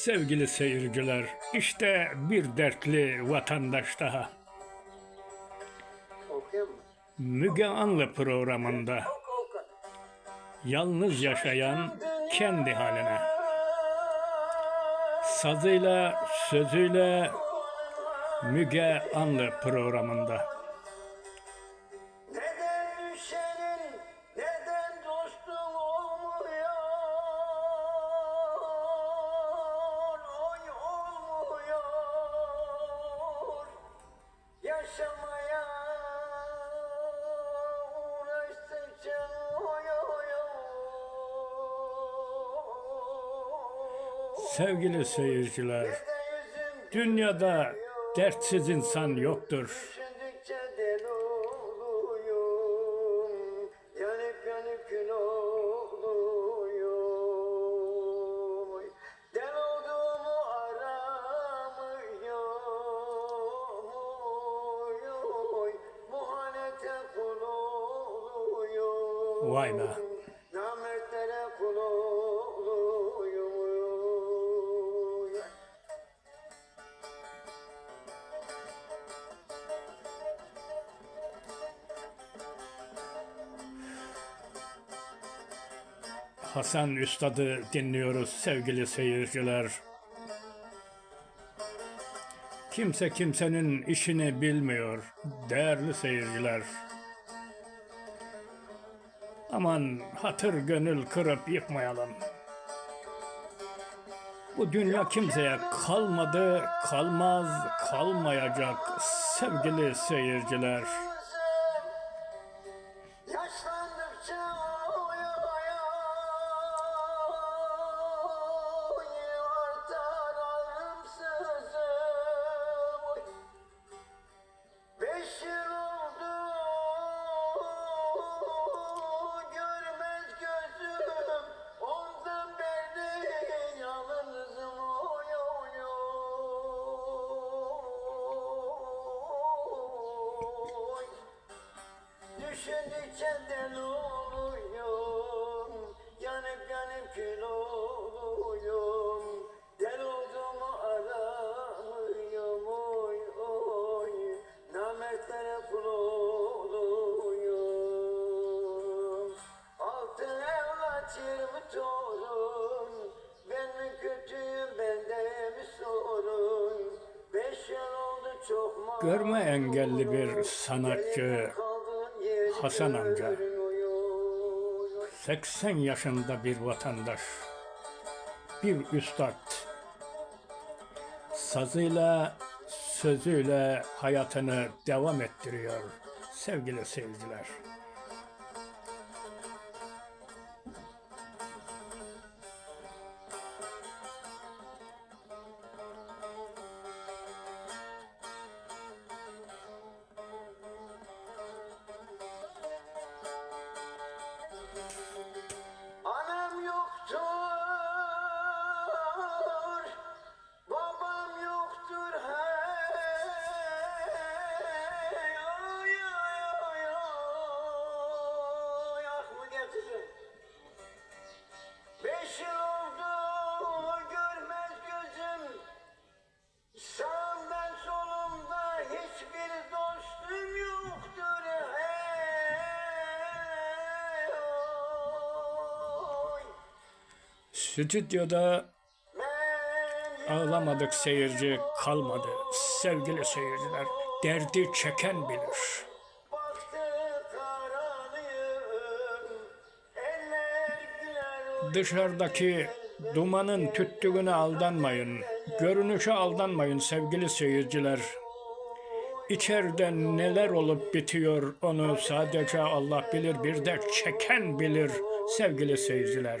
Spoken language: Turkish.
Sevgili seyirciler, işte bir dertli vatandaş daha. Müge Anlı programında yalnız yaşayan kendi haline. Sazıyla, sözüyle Müge Anlı programında. Sevgili seyirciler, dünyada dertsiz insan yoktur. Düşündükçe deli Hasan Üstad'ı dinliyoruz sevgili seyirciler. Kimse kimsenin işini bilmiyor değerli seyirciler. Aman hatır gönül kırıp yıkmayalım. Bu dünya kimseye kalmadı, kalmaz, kalmayacak sevgili seyirciler. Yaşlandıkça Düşündükçe deli oluyorum Yanıp yanıp kül oluyorum. Del olduğumu aramıyorum Oy oy. Namertlere kul oluyorum. Altın evlat yirmi torun Ben mi kötüyüm bende mi sorun? Beş yıl oldu çok mu Görme engelli bir sanatçı Hasan amca. 80 yaşında bir vatandaş, bir üstad. Sazıyla, sözüyle hayatını devam ettiriyor sevgili seyirciler. Stüdyoda ağlamadık seyirci kalmadı sevgili seyirciler. Derdi çeken bilir. Dışarıdaki dumanın tüttüğüne aldanmayın. Görünüşe aldanmayın sevgili seyirciler. İçeride neler olup bitiyor onu sadece Allah bilir bir de çeken bilir sevgili seyirciler.